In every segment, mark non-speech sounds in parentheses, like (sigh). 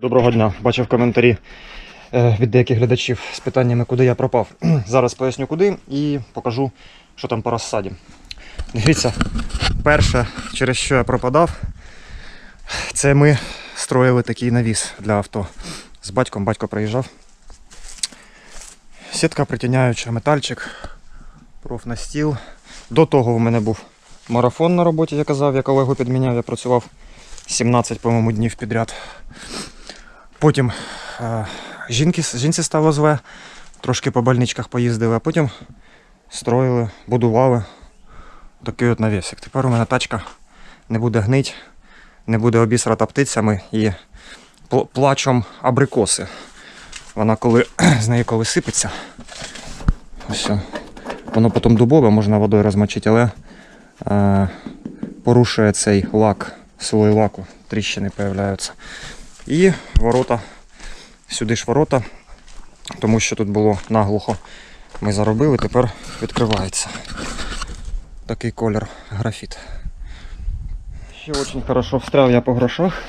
Доброго дня. Бачив коментарі е, від деяких глядачів з питаннями, куди я пропав. (clears throat) Зараз поясню куди і покажу, що там по розсаді. Дивіться, перше, через що я пропадав, це ми строїли такий навіс для авто. З батьком батько приїжджав. Сітка притіняюча, метальчик, профнастіл. До того в мене був марафон на роботі, я казав, я колегу підміняв, я працював 17, по-моєму, днів підряд. Потім е, жінки, жінці стало зле, трошки по больничках поїздили, а потім строїли, будували такий от навісик. Тепер у мене тачка не буде гнить, не буде обісрата птицями і пл- плачом абрикоси. Вона коли (clears throat) з неї коли сипеться, ось, воно потім дубове, можна водою розмочити, але е, порушує цей лак, слой лаку, тріщини появляються. І ворота, сюди ж ворота, тому що тут було наглухо. Ми заробили, тепер відкривається. Такий колір графіт. Ще дуже хорошо встряв я по грошах.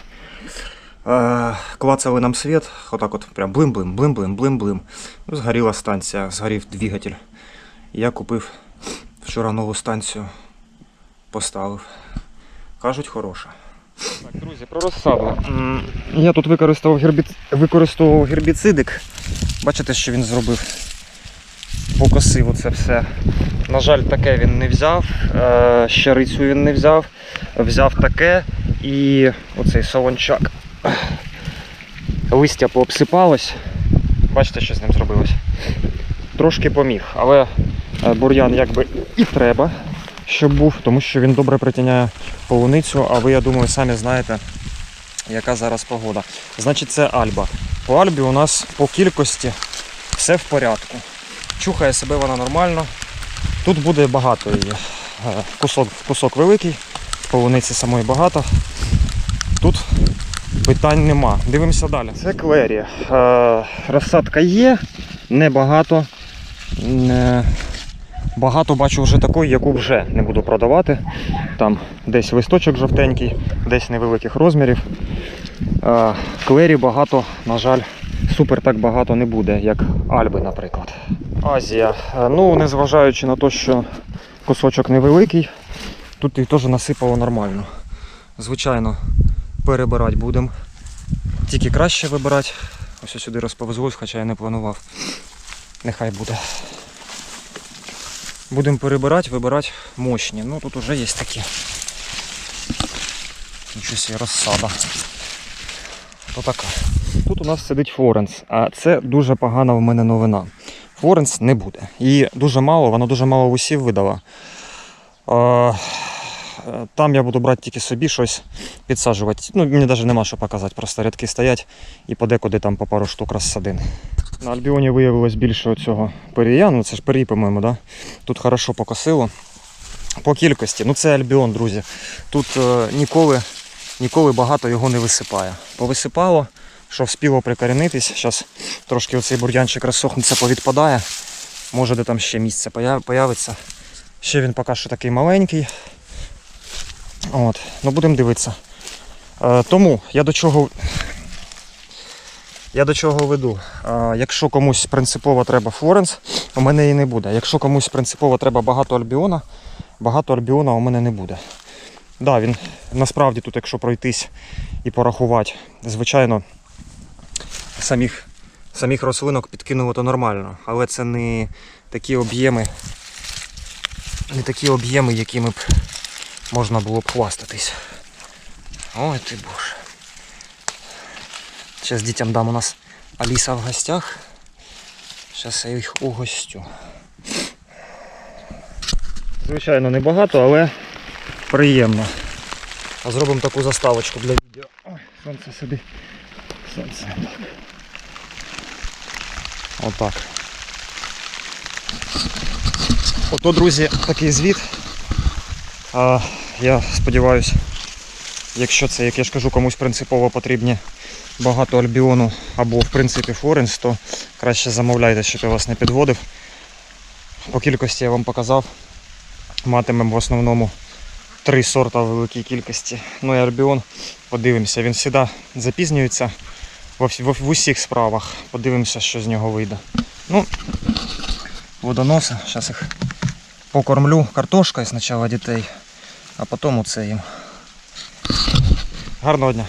Е, клацали нам світ, отак от прям блим-блим, блим-блим, блим-блим. Ну, Згоріла станція, згорів двигатель. Я купив вчора нову станцію, поставив. Кажуть, хороша. Так, друзі, про розсаду. Я тут використовував, гербіц... використовував гербіцидик. Бачите, що він зробив? Покосив оце все. На жаль, таке він не взяв. Е, Щарицю він не взяв. Взяв таке і оцей солончак. Листя пообсипалось. Бачите, що з ним зробилось. Трошки поміг, але е, бур'ян якби і треба, щоб був, тому що він добре притіняє полуницю, а ви, я думаю, самі знаєте, яка зараз погода. Значить, це Альба. По Альбі у нас по кількості все в порядку. Чухає себе вона нормально. Тут буде багато її. Е, Кусок, кусок великий, полуниці самої багато. Тут питань нема. Дивимося далі. Це клері. Е, розсадка є, небагато. Багато бачу вже такої, яку вже не буду продавати. Там десь листочок жовтенький, десь невеликих розмірів. Е, Клері багато, на жаль, супер так багато не буде, як Альби, наприклад. Азія. Е, Ну, незважаючи на те, що кусочок невеликий, тут їх теж насипало нормально. Звичайно, перебирати будемо. Тільки краще вибирати. Ось сюди розповезлось, хоча я не планував. Нехай буде. Будемо перебирати, вибирати мощні. Ну тут вже є такі. Собі розсада. То така. Тут у нас сидить Флоренс, а це дуже погана в мене новина. Флоренс не буде. І дуже мало, вона дуже мало вусів видала. Там я буду брати тільки собі щось підсаджувати. Ну, мені навіть нема що показати, просто рядки стоять і подекуди там по пару штук розсадин. На Альбіоні виявилось більше цього перія, ну це ж перій, по-моєму, да? тут хорошо покосило. По кількості, ну це Альбіон, друзі. Тут е, ніколи, ніколи багато його не висипає. Повисипало, що вспіло прикорінитись. Зараз трошки оцей бур'янчик розсохнеться, повідпадає. Може де там ще місце появиться. Ще він поки що такий маленький. От, ну будемо дивитися. Е, тому я до чого. Я до чого веду. Якщо комусь принципово треба Флоренс, у мене її не буде. Якщо комусь принципово треба багато альбіона, багато альбіона у мене не буде. Да, він насправді тут, якщо пройтись і порахувати, звичайно, самих, самих рослинок то нормально, але це не такі об'єми, не такі об'єми, якими б можна було б хвастатись. Ой ти боже. Зараз дітям дам у нас Аліса в гостях. Зараз я їх угостю. Звичайно, небагато, але приємно. А зробимо таку заставочку для відео. Ой, сонце собі. Сонце. Отак. Ото, друзі, такий звіт. А, я сподіваюся, якщо це, як я ж кажу, комусь принципово потрібні багато альбіону або в принципі Флоренс, то краще замовляйте, щоб я вас не підводив. По кількості я вам показав. Матимемо в основному три сорта в великій кількості. Ну і альбіон, подивимося, він завжди запізнюється. в усіх справах. Подивимося, що з нього вийде. Ну, водоноси, зараз їх покормлю картошкою спочатку дітей, а потім оце їм. Гарного дня.